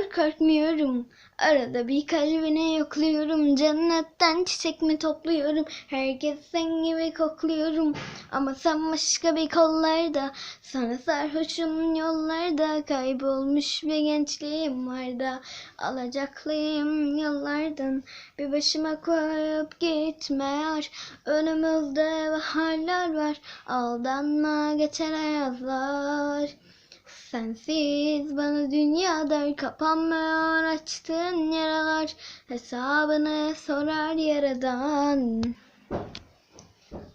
kork korkmuyorum. Arada bir kalbine yokluyorum. Cennetten çiçek mi topluyorum? Herkes sen gibi kokluyorum. Ama sen başka bir kollarda. Sana sarhoşum yollarda. Kaybolmuş bir gençliğim var da. Alacaklıyım yollardan. Bir başıma koyup gitme yar. Önümüzde baharlar var. Aldanma geçer ayazlar. Sensiz bana dünyada kapanmıyor açtığın yaralar hesabını sorar yaradan.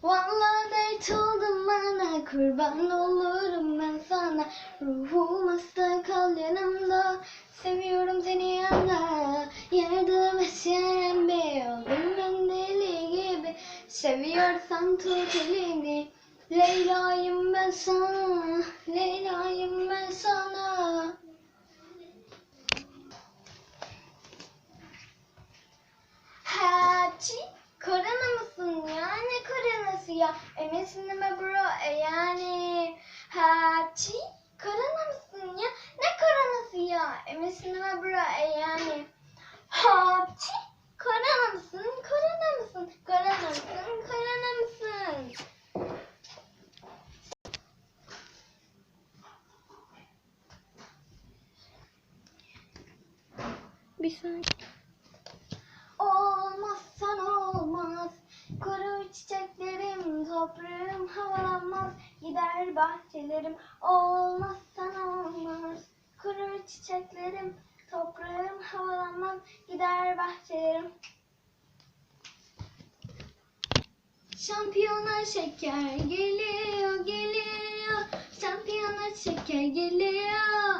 Vallahi dert oldum bana kurban olurum ben sana. Ruhum hasta kal yanımda. Seviyorum seni yanımda. Yardım et be. Oldum ben deli gibi. Seviyorsan tut elini. Leyla'yım ben sana, Leyla'yım ben sana. Haçi, korona mısın ya? Ne koronası ya? Emesin mi bro? E yani. Haçi, korona mısın ya? Ne koronası ya? Emesin mi bro? E yani. Haçi, korona mısın? Korona mısın? Korona mısın? Korona mısın? Bir saniye. Olmazsan olmaz. Kurur çiçeklerim, toprağım havalanmaz. Gider bahçelerim, olmazsan olmaz. Kurur çiçeklerim, toprağım havalanmaz. Gider bahçelerim. Şampiyona şeker geliyor, geliyor. Şampiyona şeker geliyor.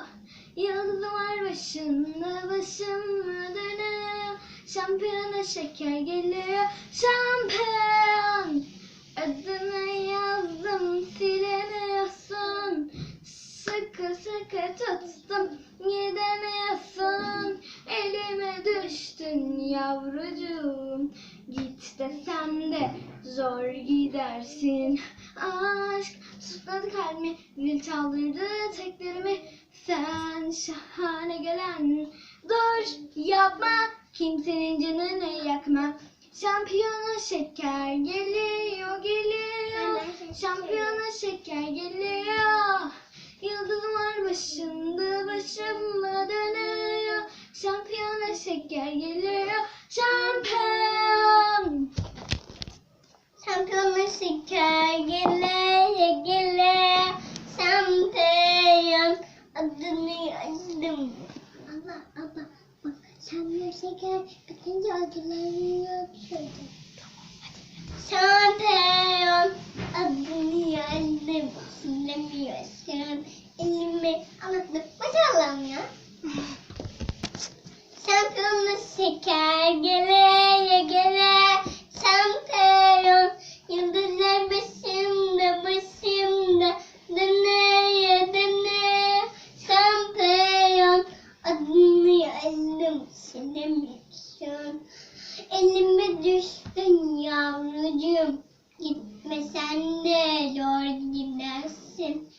Yıldızım var başında, başım dönüyor. Şampiyona şeker geliyor. Şampiyon. Adını yazdım, silemiyorsun. Sıkı sıkı tuttum, gidemiyorsun. Elime düştün yavrucuğum. Git desem de zor gidersin. Aşk tutmadı kalbimi, zil çaldırdı teklerimi. Sen şahane gelen dur yapma kimsenin canını yakma. Şampiyona şeker geliyor geliyor. Şampiyona şeker geliyor. Yıldızım var başında başıma dönüyor. Şampiyona şeker geliyor. Şampiyon. Şampiyona şeker geliyor geliyor. Şampiyon. Adını yazdım. Allah Allah bak sen bir şeker bitince acılarını yok şöyle. Şampiyon. Adını yazdım. Silemiyorsun. Elimi anlattım. Başaralım ya. Şampiyonla şeker gele gele. Şampiyon. Yıldızlar başımda başımda. Döneye döneye. Şampiyon. Adını yazdım. Silemiyorsun. Elime düştün yavrucuğum. Gitme de zor gidersin.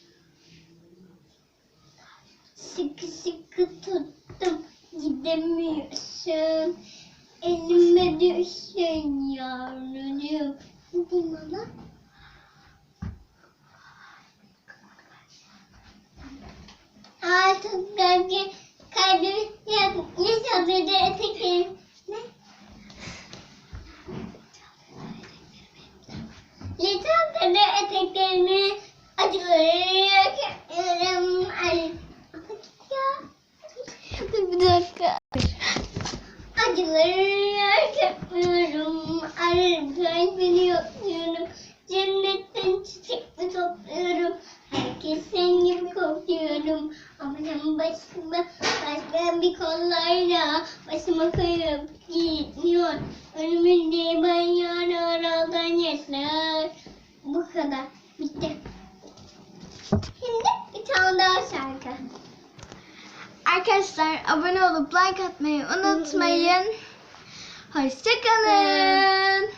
Sıkı sıkı tuttum gidemiyorsun. Elime düştün yavrucuğum. Hadi bana. Artık kalbi kalbimi yaşadığı etekim. Ne? Yaşadığı eteklerimi acıları yakıyorum. Ay. Ama git ya. Dakika. Acıları yakıyorum. Ararken beni yokluyorum. Cennetten çiçek mi topluyorum. Herkes sen gibi kokuyorum. Ama sen başıma başka bir kollarla başıma koyup gidiyor. Önümünde banyor oradan yaşlar. Bu kadar. Bitti. Şimdi bir tane daha şarkı. Arkadaşlar abone olup like atmayı unutmayın. Hoşçakalın.